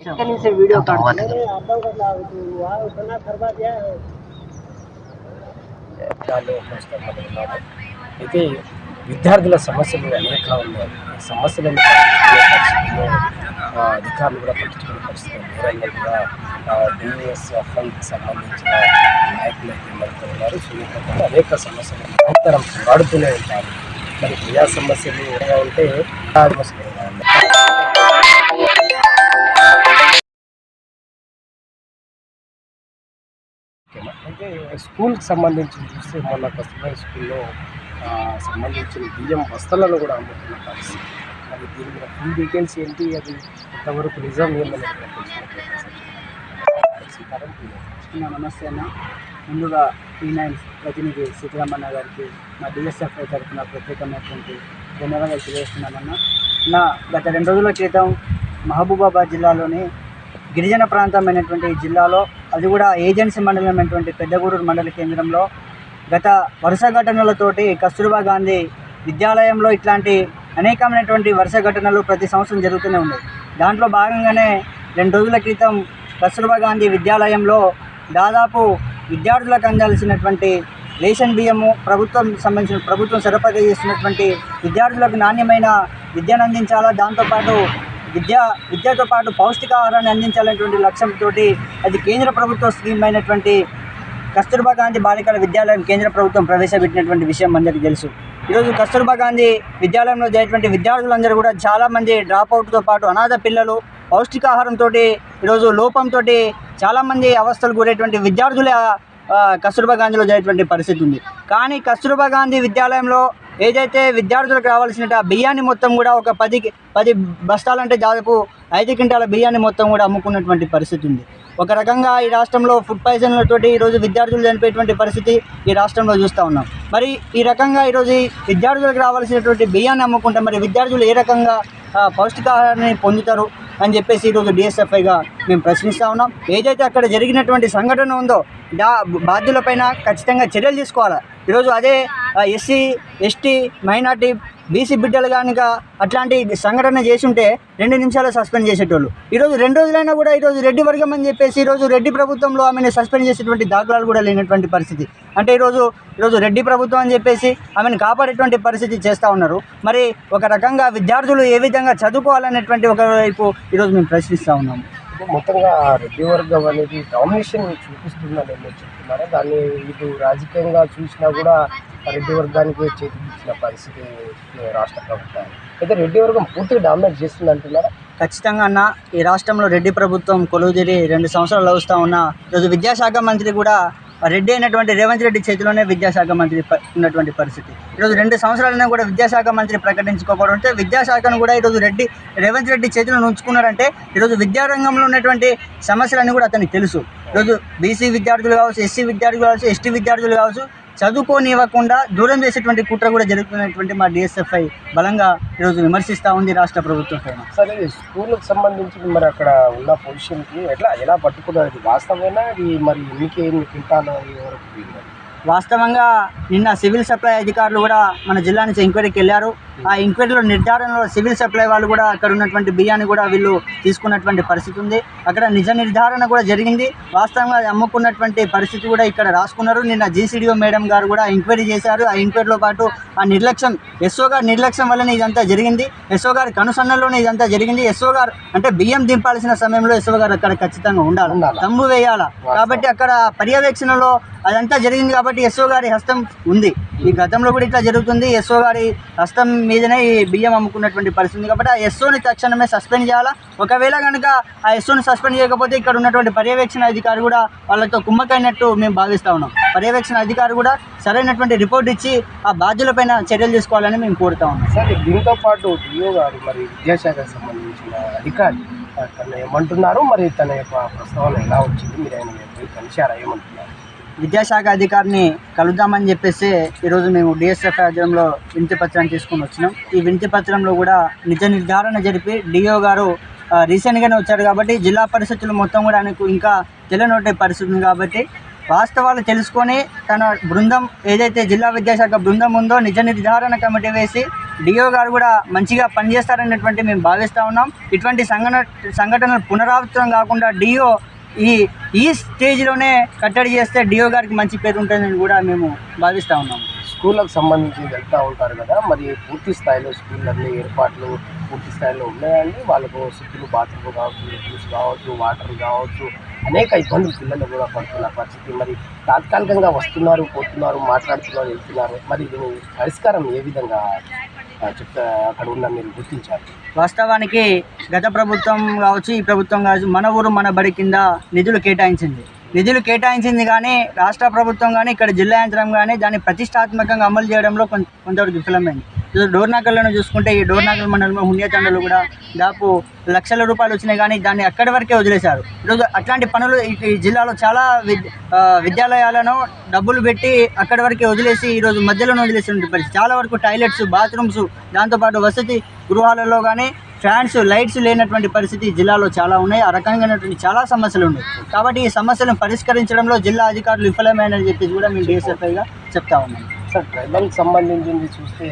इतने से वीडियो काट धोवा था। దాన్ని ఉపయోగిస్తాం అన్నమాట అయితే విద్యార్థుల సమస్యలు అనేక ఉన్నాయి ఈ సమస్యలను పట్టించుకునే పరిస్థితిలో ఆ, అధికారులు కూడా పట్టించుకునే పరిస్థితి మీరందరూ కూడా డిఎస్ఎఫ్ఐకి సంబంధించిన నాయకులు అయితే ఉన్నారు సునీత అనేక సమస్యలు నిరంతరం వాడుతూనే ఉంటారు మరి ప్రజా సమస్యలు ఏమైనా ఉంటే ఆ సమస్యలు అయితే స్కూల్కి సంబంధించి చూస్తే మొన్న కస్తూర్బా స్కూల్లో సంబంధించిన బియ్యం బస్తలను కూడా అమ్ముతున్న పరిస్థితి. మరి దీని మీద ఫుల్ డీటెయిల్స్ ఏంటి? అది ఎంతవరకు నిజం ఏందని కూడా తెలుసుకునే నమస్తే అన్న. ముందుగా టీ నైన్ ప్రతినిధి సీతారామన్న గారికి మా డిఎస్ఎఫ్ తరఫున ప్రత్యేకమైనటువంటి ధన్యవాదాలు తెలియజేస్తున్నానన్న. నా గత రెండు రోజుల క్రితం మహబూబాబాద్ జిల్లాలోని గిరిజన ప్రాంతమైనటువంటి జిల్లాలో అది కూడా ఏజెన్సీ మండలం అటువంటి పెద్దగూడూరు మండల కేంద్రంలో గత వరుస ఘటనలతోటి కస్తూర్బా గాంధీ విద్యాలయంలో ఇట్లాంటి అనేకమైనటువంటి వరుస ఘటనలు ప్రతి సంవత్సరం జరుగుతూనే ఉన్నాయి. దాంట్లో భాగంగానే రెండు రోజుల క్రితం కస్తూర్బా గాంధీ విద్యాలయంలో దాదాపు విద్యార్థులకు అందాల్సినటువంటి రేషన్ బియ్యము ప్రభుత్వం సంబంధించిన ప్రభుత్వం సరఫరా చేస్తున్నటువంటి విద్యార్థులకు నాణ్యమైన విద్యను అందించాలా? దాంతోపాటు విద్య విద్యతో పాటు పౌష్టికాహారాన్ని అందించాలనేటువంటి లక్ష్యంతో అది కేంద్ర ప్రభుత్వ స్కీమ్ అయినటువంటి కస్తూర్బా గాంధీ బాలికల విద్యాలయం కేంద్ర ప్రభుత్వం ప్రవేశపెట్టినటువంటి విషయం అందరికీ తెలుసు. ఈరోజు కస్తూర్బా గాంధీ విద్యాలయంలో జరిగినటువంటి విద్యార్థులందరూ కూడా చాలామంది డ్రాప్ అవుట్తో పాటు అనాథ పిల్లలు పౌష్టికాహారంతో ఈరోజు లోపంతో చాలామంది అవస్థలు గురేటువంటి విద్యార్థులే కస్తూర్బా గాంధీలో జరిగేటువంటి పరిస్థితి ఉంది. కానీ కస్తూర్బా గాంధీ విద్యాలయంలో ఏదైతే విద్యార్థులకు రావాల్సిన ఆ బియ్యాన్ని మొత్తం కూడా ఒక పది పది బస్తాలంటే దాదాపు ఐదు క్వింటాల బియ్యాన్ని మొత్తం కూడా అమ్ముకున్నటువంటి పరిస్థితి ఉంది. ఒక రకంగా ఈ రాష్ట్రంలో ఫుడ్ పాయిజన్లతోటి ఈరోజు విద్యార్థులు చనిపోయేటువంటి పరిస్థితి ఈ రాష్ట్రంలో చూస్తూ ఉన్నాం. మరి ఈ రకంగా ఈరోజు విద్యార్థులకు రావాల్సినటువంటి బియ్యాన్ని అమ్ముకుంటే మరి విద్యార్థులు ఏ రకంగా పౌష్టికాహారాన్ని పొందుతారు? అని చెప్పేసి ఈరోజు డిఎస్ఎఫ్ఐగా మేము ప్రశ్నిస్తూ ఉన్నాం. ఏదైతే అక్కడ జరిగినటువంటి సంఘటన ఉందో డా బాధ్యులపైన ఖచ్చితంగా చర్యలు తీసుకోవాలి? ఈరోజు అదే ఎస్సీ ఎస్టీ మైనార్టీ బీసీ బిడ్డలు కనుక అట్లాంటి సంఘటన చేసుంటే రెండు నిమిషాలు సస్పెండ్ చేసేటోళ్ళు. ఈరోజు రెండు రోజులైనా కూడా ఈరోజు రెడ్డి వర్గం అని చెప్పేసి ఈరోజు రెడ్డి ప్రభుత్వంలో ఆమెను సస్పెండ్ చేసేటువంటి దాఖలాలు కూడా లేనటువంటి పరిస్థితి. అంటే ఈరోజు ఈరోజు రెడ్డి ప్రభుత్వం అని చెప్పేసి ఆమెను కాపాడేటువంటి పరిస్థితి చేస్తూ ఉన్నారు. మరి ఒక రకంగా విద్యార్థులు ఏ విధంగా చదువుకోవాలనేటువంటి ఒక వైపు ఈరోజు మేము ప్రశ్నిస్తూ ఉన్నాము. మొత్తంగా రెడ్డి వర్గం అనేది డామినేషన్ చూపిస్తుందని చెప్తున్నారా? దాన్ని ఇటు రాజకీయంగా చూసినా కూడా రెడ్డి వర్గానికి చేతికిచ్చిన పరిస్థితి రాష్ట్ర ప్రభుత్వం అయితే రెడ్డి వర్గం పూర్తిగా డామినేట్ చేస్తుంది అంటున్నారా ఖచ్చితంగా అన్న. ఈ రాష్ట్రంలో రెడ్డి ప్రభుత్వం కొలువుదిరి రెండు సంవత్సరాలు వస్తూ ఉన్న ఈరోజు విద్యాశాఖ మంత్రి కూడా రెడ్డి అయినటువంటి రేవంత్ రెడ్డి చేతిలోనే విద్యాశాఖ మంత్రి ఉన్నటువంటి పరిస్థితి. ఈరోజు రెండు సంవత్సరాలైనా కూడా విద్యాశాఖ మంత్రి ప్రకటించుకోకపోవడం అంటే విద్యాశాఖను కూడా ఈరోజు రెడ్డి రేవంత్ రెడ్డి చేతిలో ఉంచుకున్నారంటే ఈరోజు విద్యారంగంలో ఉన్నటువంటి సమస్యలన్నీ కూడా అతనికి తెలుసు. ఈరోజు బీసీ విద్యార్థులు కావచ్చు ఎస్సీ విద్యార్థులు కావచ్చు ఎస్టీ విద్యార్థులు కావచ్చు చదువుకోనివ్వకుండా దూరం చేసేటువంటి కుట్ర కూడా జరుగుతున్నటువంటి మా డిఎస్ఎఫ్ఐ బలంగా ఈరోజు విమర్శిస్తూ ఉంది రాష్ట్ర ప్రభుత్వం పైన. సరే స్కూల్కి సంబంధించి మరి అక్కడ ఉన్న పొజిషన్కి ఎట్లా ఎలా పట్టుకున్నారు? ఇది వాస్తవమేనా? ఇది మరి ఎవరికి పోయింది? వాస్తవంగా నిన్న సివిల్ సప్లై అధికారులు కూడా మన జిల్లా నుంచి ఎంక్వైరీకి వెళ్ళారు. ఆ ఎంక్వైరీలో నిర్ధారణలో సివిల్ సప్లై వాళ్ళు కూడా అక్కడ ఉన్నటువంటి బియ్యాన్ని కూడా వీళ్ళు తీసుకున్నటువంటి పరిస్థితి ఉంది. అక్కడ నిజ నిర్ధారణ కూడా జరిగింది. వాస్తవంగా అమ్ముకున్నటువంటి పరిస్థితి కూడా ఇక్కడ రాసుకున్నారు. నిన్న జీసీడీఓ మేడం గారు కూడా ఎంక్వైరీ చేశారు. ఆ ఎంక్వైరీలో పాటు ఆ నిర్లక్ష్యం ఎస్ఓ గారి నిర్లక్ష్యం వల్లనే ఇదంతా జరిగింది. ఎస్ఓ గారి కనుసన్నల్లోనే ఇదంతా జరిగింది. ఎస్ఓ గారు అంటే బియ్యం దింపాల్సిన సమయంలో ఎస్ఓ గారు అక్కడ ఖచ్చితంగా ఉండాలి. తంబు వేయాలా? కాబట్టి అక్కడ పర్యవేక్షణలో అదంతా జరిగింది కాబట్టి ఎస్ఓ గారి హస్తం ఉంది. ఈ గతంలో కూడా ఇట్లా జరుగుతుంది. ఎస్ఓ గారి హస్తం మీదనే ఈ బియ్యం అమ్ముకున్నటువంటి పరిస్థితి ఉంది. కాబట్టి ఆ ఎస్ఓని తక్షణమే సస్పెండ్ చేయాలా? ఒకవేళ కనుక ఆ ఎస్ఓని సస్పెండ్ చేయకపోతే ఇక్కడ ఉన్నటువంటి పర్యవేక్షణ అధికారి కూడా వాళ్ళతో కుమ్మకైనట్టు మేము భావిస్తూ ఉన్నాం. పర్యవేక్షణ అధికారి కూడా సరైనటువంటి రిపోర్ట్ ఇచ్చి ఆ బాధ్యులపైన చర్యలు తీసుకోవాలని మేము కోరుతా ఉన్నాం. సరే దీంతో పాటు డిఓ గారు మరి విద్యాశాఖకు సంబంధించిన అధికారి తను ఏమంటున్నారు? మరి తన యొక్క ప్రస్తావన ఎలా వచ్చింది? మీరు ఆయన కలిశారా? ఏమంటున్నారు? విద్యాశాఖ అధికారిని కలుద్దామని చెప్పేసి ఈరోజు మేము డిఎస్ఎఫ్ ఆధ్వర్యంలో వినతి పత్రాన్ని తీసుకొని వచ్చినాం. ఈ వినతి పత్రంలో కూడా నిజ నిర్ధారణ జరిపి డిఓ గారు రీసెంట్గానే వచ్చారు కాబట్టి జిల్లా పరిస్థితులు మొత్తం కూడా ఆయనకు ఇంకా తెలియనట్టే పరిస్థితి ఉంది కాబట్టి వాస్తవాలు తెలుసుకొని తన బృందం ఏదైతే జిల్లా విద్యాశాఖ బృందం ఉందో నిజ నిర్ధారణ కమిటీ వేసి డిఓ గారు కూడా మంచిగా పనిచేస్తారనేటువంటి మేము భావిస్తూ ఉన్నాం. ఇటువంటి సంఘటన సంఘటనలు పునరావృతం కాకుండా డిఓ ఈ ఈ స్టేజ్లోనే కట్టడి చేస్తే డిఓ గారికి మంచి పేరు ఉంటుందని కూడా మేము భావిస్తూ ఉన్నాం. స్కూళ్ళకు సంబంధించి వెళ్తూ ఉంటారు కదా మరి పూర్తి స్థాయిలో స్కూళ్ళన్నీ ఏర్పాట్లు పూర్తి స్థాయిలో ఉన్నాయండి? వాళ్ళకు సిక్కులు బాత్రూమ్ కావచ్చు జ్యూస్ కావచ్చు వాటర్ కావచ్చు అనేక ఇబ్బందులు పిల్లలు కూడా పడుతున్న పరిస్థితి మరి తాత్కాలికంగా వస్తున్నారు పోతున్నారు మాట్లాడుతున్నారు వెళ్తున్నారు. మరి దీని పరిష్కారం ఏ విధంగా? చెప్తా అక్కడ ఉన్న మీరు గుర్తించారు వాస్తవానికి గత ప్రభుత్వం కావచ్చు ఈ ప్రభుత్వం కావచ్చు మన ఊరు మన బడి కింద నిధులు కేటాయించింది. నిధులు కేటాయించింది కానీ రాష్ట్ర ప్రభుత్వం కానీ ఇక్కడ జిల్లా యంత్రం కానీ దాన్ని ప్రతిష్టాత్మకంగా అమలు చేయడంలో కొంత కొంతవరకు విఫలమైంది. డోర్నాకల్లను చూసుకుంటే ఈ డోర్నాకల్ మండలంలో హుణ్యతండలు కూడా దాపు లక్షల రూపాయలు వచ్చినాయి కానీ దాన్ని అక్కడి వరకే వదిలేశారు. ఈరోజు అట్లాంటి పనులు ఈ- జిల్లాలో చాలా విద్యాలయాలను డబ్బులు పెట్టి అక్కడి వరకే వదిలేసి ఈరోజు మధ్యలోనే వదిలేసిన పరిస్థితి. చాలా వరకు టాయిలెట్స్ బాత్రూమ్స్ దాంతోపాటు వసతి గృహాలలో కానీ ఫ్యాన్స్ లైట్స్ లేనటువంటి పరిస్థితి జిల్లాలో చాలా ఉన్నాయి. ఆ రకంగానటువంటి చాలా సమస్యలు ఉన్నాయి. కాబట్టి ఈ సమస్యలను పరిష్కరించడంలో జిల్లా అధికారులు విఫలమైనని చెప్పేసి కూడా మేము డిఎస్ఎఫ్ఐగా చెప్తా ఉన్నాం. సార్ ట్రైబల్కి సంబంధించింది చూస్తే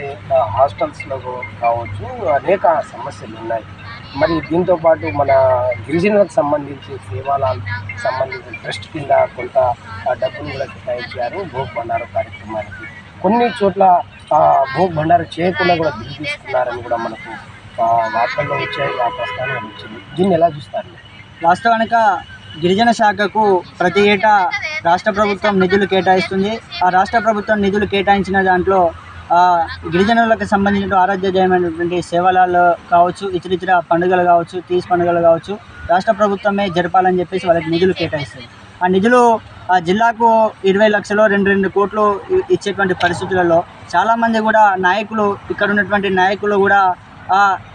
హాస్టల్స్లో కావచ్చు అనేక సమస్యలు ఉన్నాయి. మరి దీంతో పాటు మన గిరిజనులకు సంబంధించి సేవాలకు సంబంధించిన ట్రస్ట్ కింద కొంత ఆ, డబ్బులు కూడా కేటాయించారు. భోగ్ భండారు కార్యక్రమానికి. కొన్ని చోట్ల భోగ భోగ్ చేయకుండా కూడా బిల్లు తీసుకున్నారని కూడా మనకు వార్తల్లో వచ్చాయి ఆ ప్రస్తావన వచ్చింది. దీన్ని ఎలా చూస్తారు? వాస్తవానిక గిరిజన శాఖకు ప్రతి ఏటా రాష్ట్ర ప్రభుత్వం నిధులు కేటాయిస్తుంది. ఆ రాష్ట్ర ప్రభుత్వం నిధులు కేటాయించిన దాంట్లో గిరిజనులకు సంబంధించిన ఆరాధ్యమైనటువంటి సేవలాలు కావచ్చు ఇతర ఇతర పండుగలు కావచ్చు తీస్ పండుగలు కావచ్చు రాష్ట్ర ప్రభుత్వమే జరపాలని చెప్పేసి వాళ్ళకి నిధులు కేటాయిస్తుంది. ఆ నిధులు ఆ జిల్లాకు ఇరవై లక్షలు రెండు రెండు కోట్లు ఇచ్చేటువంటి పరిస్థితులలో చాలామంది కూడా నాయకులు ఇక్కడ ఉన్నటువంటి నాయకులు కూడా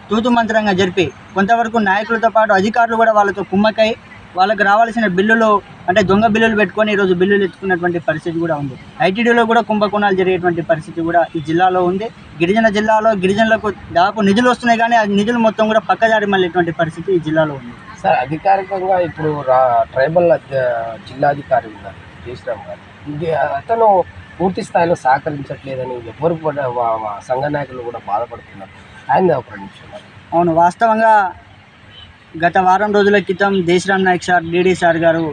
తూతు మంత్రంగా జరిపి కొంతవరకు నాయకులతో పాటు అధికారులు కూడా వాళ్ళతో కుమ్మకై వాళ్ళకి రావాల్సిన బిల్లులు అంటే దొంగ బిల్లులు పెట్టుకొని ఈరోజు బిల్లులు ఎత్తుకున్నటువంటి పరిస్థితి కూడా ఉంది. ఐటీడీలో కూడా కుంభకోణాలు జరిగేటువంటి పరిస్థితి కూడా ఈ జిల్లాలో ఉంది. గిరిజన జిల్లాలో గిరిజనులకు దాదాపు నిధులు వస్తున్నాయి కానీ ఆ నిధులు మొత్తం కూడా పక్కదారి మళ్ళేటువంటి పరిస్థితి ఈ జిల్లాలో ఉంది. సార్ అధికారికంగా ఇప్పుడు ట్రైబల్ జిల్లాధికారి ఉన్నారు జయశ్రామ్ గారు. అతను పూర్తి స్థాయిలో సహకరించట్లేదని ఎవరు కూడా సంఘ నాయకులు కూడా బాధపడుతున్నారు. ఆయన అవును వాస్తవంగా గత వారం రోజుల క్రితం Desharam Nayak sir DD sir గారు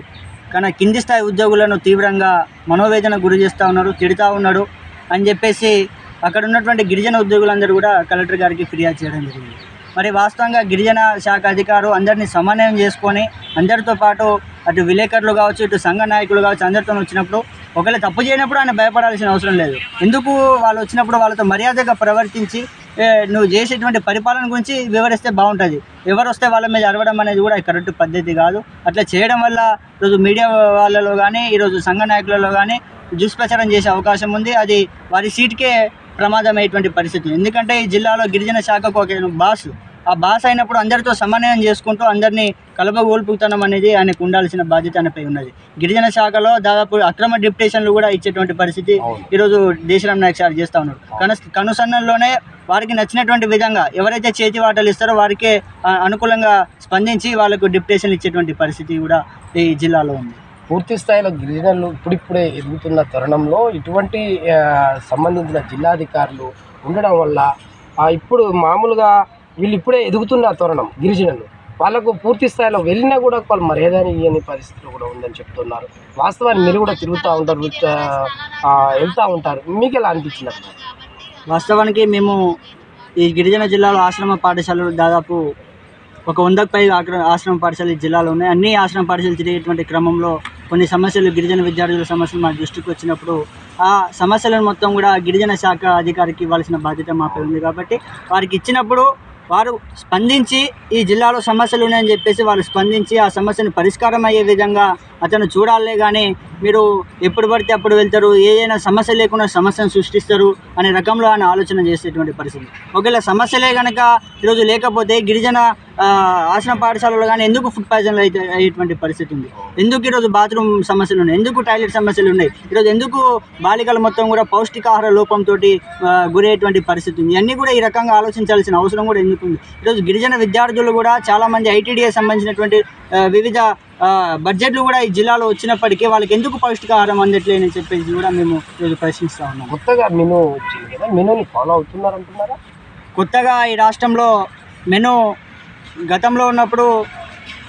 కానీ కింది స్థాయి ఉద్యోగులను తీవ్రంగా మనోవేదన గురి చేస్తూ ఉన్నారు తిడుతూ ఉన్నాడు అని చెప్పేసి అక్కడ ఉన్నటువంటి గిరిజన ఉద్యోగులందరూ కూడా కలెక్టర్ గారికి ఫిర్యాదు చేయడం జరిగింది. మరి వాస్తవంగా గిరిజన శాఖ అధికారులు అందరినీ సమన్వయం చేసుకొని అందరితో పాటు అటు విలేకరులు కావచ్చు ఇటు సంఘ నాయకులు కావచ్చు అందరితో వచ్చినప్పుడు ఒకవేళ తప్పు చేయనప్పుడు ఆయన భయపడాల్సిన అవసరం లేదు. ఎందుకు వాళ్ళు వచ్చినప్పుడు వాళ్ళతో మర్యాదగా ప్రవర్తించి నువ్వు చేసేటువంటి పరిపాలన గురించి వివరిస్తే బాగుంటుంది. ఎవరు వస్తే వాళ్ళ మీద అరవడం అనేది కూడా కరెక్ట్ పద్ధతి కాదు. అట్లా చేయడం వల్ల ఈరోజు మీడియా వాళ్ళలో కానీ ఈరోజు సంఘ నాయకులలో కానీ దుష్ప్రచారం చేసే అవకాశం ఉంది. అది వారి సీట్కే ప్రమాదమయ్యేటువంటి పరిస్థితి. ఎందుకంటే ఈ జిల్లాలో గిరిజన శాఖకు ఒక బాస్ ఆ బాస్ అయినప్పుడు అందరితో సమన్వయం చేసుకుంటూ అందరినీ కలపగోల్పుతనం అనేది ఆయనకు ఉండాల్సిన బాధ్యత ఆయనపై ఉన్నది. గిరిజన శాఖలో దాదాపు అక్రమ డిప్యుటేషన్లు కూడా ఇచ్చేటువంటి పరిస్థితి. ఈరోజు దేశరామ్ నాయక్ సార్ చేస్తూ ఉన్నారు. కను కనుసన్నల్లోనే వారికి నచ్చినటువంటి విధంగా ఎవరైతే చేతి వాటలు ఇస్తారో వారికే అనుకూలంగా స్పందించి వాళ్ళకు డిప్యుటేషన్ ఇచ్చేటువంటి పరిస్థితి కూడా ఈ జిల్లాలో ఉంది. పూర్తి స్థాయిలో గిరిజనులు ఇప్పుడిప్పుడే ఎదుగుతున్న తరుణంలో ఇటువంటి సంబంధించిన జిల్లాధికారులు ఉండడం వల్ల ఇప్పుడు మామూలుగా వీళ్ళు ఇప్పుడే ఎదుగుతున్న తరుణం గిరిజనులు. వాళ్ళకు పూర్తి స్థాయిలో వెళ్ళినా కూడా వాళ్ళు మర్యాద ఇవ్వని పరిస్థితులు కూడా ఉందని చెప్తున్నారు. వాస్తవాన్ని మీరు కూడా తిరుగుతూ ఉంటారు వెళ్తూ ఉంటారు. మీకు ఎలా అనిపించింది వాస్తవానికి మేము ఈ గిరిజన జిల్లాలో ఆశ్రమ పాఠశాలలు దాదాపు ఒక వందకు పైగా ఆశ్రమ పాఠశాల జిల్లాలో ఉన్నాయి. అన్ని ఆశ్రమ పాఠశాలలు తిరిగేటువంటి క్రమంలో కొన్ని సమస్యలు గిరిజన విద్యార్థుల సమస్యలు మా దృష్టికి వచ్చినప్పుడు ఆ సమస్యలను మొత్తం కూడా గిరిజన శాఖ అధికారికి ఇవ్వాల్సిన బాధ్యత మాపై ఉంది కాబట్టి వారికి ఇచ్చినప్పుడు వారు స్పందించి ఈ జిల్లాలో సమస్యలు ఉన్నాయని చెప్పేసి వారు స్పందించి ఆ సమస్యను పరిష్కారం అయ్యే విధంగా అతను చూడాలే కానీ మీరు ఎప్పుడు పడితే అప్పుడు వెళ్తారు ఏదైనా సమస్య లేకుండా సమస్యను సృష్టిస్తారు అనే రకంలో ఆయన ఆలోచన చేసేటువంటి పరిస్థితి. ఒకవేళ సమస్యలే కనుక ఈరోజు లేకపోతే గిరిజన ఆ, ఆశ్రమ పాఠశాలలో కానీ ఎందుకు ఫుడ్ పాయిజన్లు అయితే అయ్యేటువంటి పరిస్థితి ఉంది? ఎందుకు ఈరోజు బాత్రూమ్ సమస్యలు ఉన్నాయి? ఎందుకు టాయిలెట్ సమస్యలు ఉన్నాయి? ఈరోజు ఎందుకు బాలికలు మొత్తం కూడా పౌష్టికాహార లోపంతో గురయ్యేటువంటి పరిస్థితి ఉంది? ఇవన్నీ కూడా ఈ రకంగా ఆలోచించాల్సిన అవసరం కూడా ఎందుకు ఉంది? ఈరోజు గిరిజన విద్యార్థులు కూడా చాలామంది ఐటీడీఏ సంబంధించినటువంటి వివిధ బడ్జెట్లు కూడా ఈ జిల్లాలో వచ్చినప్పటికీ వాళ్ళకి ఎందుకు పౌష్టికాహారం అందట్లేదని చెప్పేసి కూడా మేము ఈరోజు ప్రశ్నిస్తూ ఉన్నాము కొత్తగా మెనూ వచ్చింది కదా మెనూని ఫాలో అవుతున్నారంటున్నారా? కొత్తగా ఈ రాష్ట్రంలో మెను గతంలో ఉన్నప్పుడు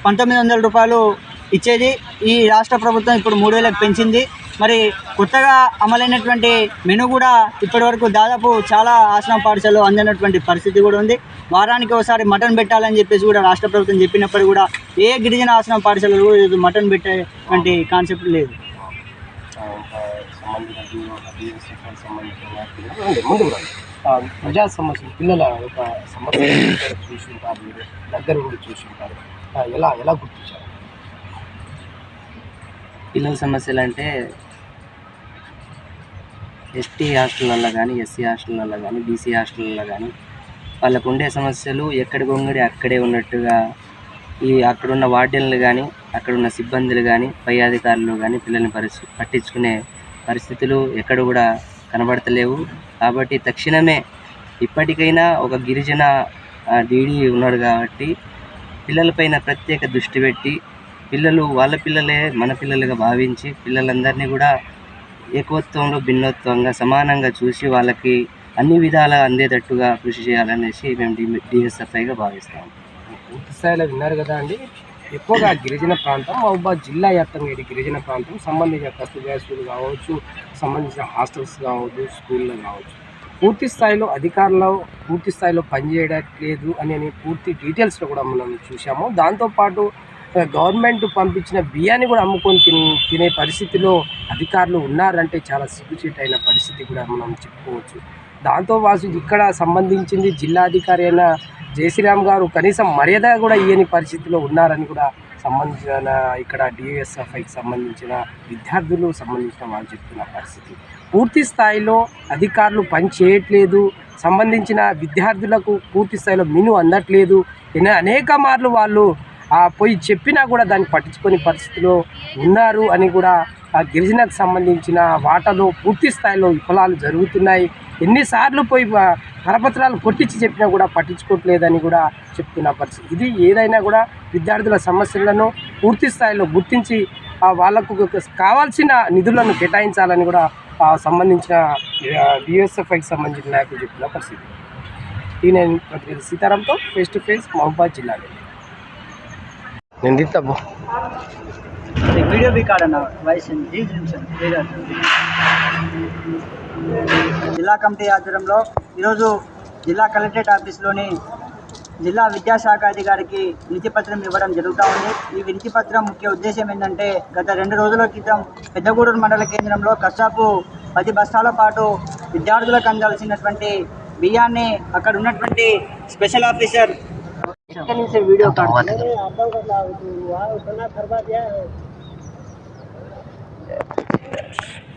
పంతొమ్మిది వందల రూపాయలు ఇచ్చేది. ఈ రాష్ట్ర ప్రభుత్వం ఇప్పుడు మూడు వేలకు పెంచింది. మరి కొత్తగా అమలైనటువంటి మెను కూడా ఇప్పటివరకు దాదాపు చాలా ఆశ్రమ పాఠశాలలో అందినటువంటి పరిస్థితి కూడా ఉంది. వారానికి ఒకసారి మటన్ పెట్టాలని చెప్పేసి కూడా రాష్ట్ర ప్రభుత్వం చెప్పినప్పుడు కూడా ఏ గిరిజన ఆశ్రమ పాఠశాలలో కూడా మటన్ పెట్టేటువంటి కాన్సెప్ట్ లేదు. ఆ, ప్రజా సమస్యలు పిల్లల యొక్క సమస్యలు చూసి ఉంటారు మీరు దగ్గర కూడా చూసి ఉంటారు ఎలా ఎలా గుర్తించారు? పిల్లల సమస్యలు అంటే ఎస్టీ హాస్టల్లో కానీ ఎస్సీ హాస్టల్లో కానీ బీసీ హాస్టల్లో కానీ వాళ్ళకు ఉండే సమస్యలు ఎక్కడికి గొంగడి అక్కడే ఉన్నట్టుగా ఈ అక్కడున్న వార్డెన్లు కానీ అక్కడున్న సిబ్బందులు కానీ పై అధికారులు కానీ పిల్లల్ని పరిస్థి పట్టించుకునే పరిస్థితులు ఎక్కడ కూడా కనబడతలేవు. కాబట్టి తక్షణమే ఇప్పటికైనా ఒక గిరిజన డీడీ ఉన్నాడు కాబట్టి పిల్లలపైన ప్రత్యేక దృష్టి పెట్టి పిల్లలు వాళ్ళ పిల్లలే మన పిల్లలుగా భావించి పిల్లలందరినీ కూడా ఏకత్వంలో భిన్నత్వంగా సమానంగా చూసి వాళ్ళకి అన్ని విధాలా అందేటట్టుగా కృషి చేయాలనేసి మేము డి డిఎస్ఎఫ్ఐగా భావిస్తాం. పూర్తి స్థాయిలో విన్నారు కదా అండి. ఎక్కువగా గిరిజన ప్రాంతం మహబూబాద్ జిల్లా వ్యాప్తంగా ఇది గిరిజన ప్రాంతం. సంబంధించిన కస్తూరియా కావచ్చు సంబంధించిన హాస్టల్స్ కావచ్చు స్కూల్లో కావచ్చు. పూర్తి స్థాయిలో అధికారులు పూర్తి స్థాయిలో పనిచేయట్లేదు అని పూర్తి డీటెయిల్స్లో కూడా మనం చూసాము దాంతోపాటు గవర్నమెంట్ పంపించిన బియ్యాన్ని కూడా అమ్ముకొని తిని తినే పరిస్థితిలో అధికారులు ఉన్నారంటే చాలా సిగ్గుచేటైన అయిన పరిస్థితి కూడా మనం చెప్పుకోవచ్చు. దాంతో వాసు ఇక్కడ సంబంధించింది జిల్లాధికారి అయిన జయశ్రీరామ్ గారు కనీసం మర్యాద కూడా ఇయ్యని పరిస్థితిలో ఉన్నారని కూడా సంబంధించిన ఇక్కడ డిఎస్ఎఫ్ఐకి సంబంధించిన విద్యార్థులు సంబంధించిన వాళ్ళు చెప్తున్న పరిస్థితి. పూర్తి స్థాయిలో అధికారులు పని చేయట్లేదు. సంబంధించిన విద్యార్థులకు పూర్తి స్థాయిలో మిను అందట్లేదు. ఎన్నో అనేక మార్లు వాళ్ళు ఆ పోయి చెప్పినా కూడా దాన్ని పట్టించుకొని పరిస్థితిలో ఉన్నారు అని కూడా ఆ గిరిజనకు సంబంధించిన వాటలో పూర్తి స్థాయిలో విఫలాలు జరుగుతున్నాయి. ఎన్నిసార్లు పోయి కరపత్రాలు కొట్టించి చెప్పినా కూడా పట్టించుకోవట్లేదని కూడా చెప్తున్న పరిస్థితి. ఇది ఏదైనా కూడా విద్యార్థుల సమస్యలను పూర్తి స్థాయిలో గుర్తించి వాళ్ళకు కావాల్సిన నిధులను కేటాయించాలని కూడా సంబంధించిన బిఎస్ఎఫ్ఐకి సంబంధించిన నాయకులు చెప్తున్న పరిస్థితి. ఈ నేను ప్రతినిధి సీతారాంతో ఫేస్ టు ఫేస్ మహబూబాద్ జిల్లాలో. నేను వీడియో రికార్డ్ అన్న వయసు నిమిషం జిల్లా కమిటీ ఆధ్వర్యంలో ఈరోజు జిల్లా కలెక్టరేట్ ఆఫీస్లోని జిల్లా విద్యాశాఖ అధికారికి వినతి పత్రం ఇవ్వడం జరుగుతూ ఉంది. ఈ వినతి పత్రం ముఖ్య ఉద్దేశం ఏంటంటే గత రెండు రోజుల క్రితం పెద్దగూడూరు మండల కేంద్రంలో కష్టాపు పది బస్తాల పాటు విద్యార్థులకు అందాల్సినటువంటి బియ్యాన్ని అక్కడ ఉన్నటువంటి స్పెషల్ ఆఫీసర్ వీడియో it.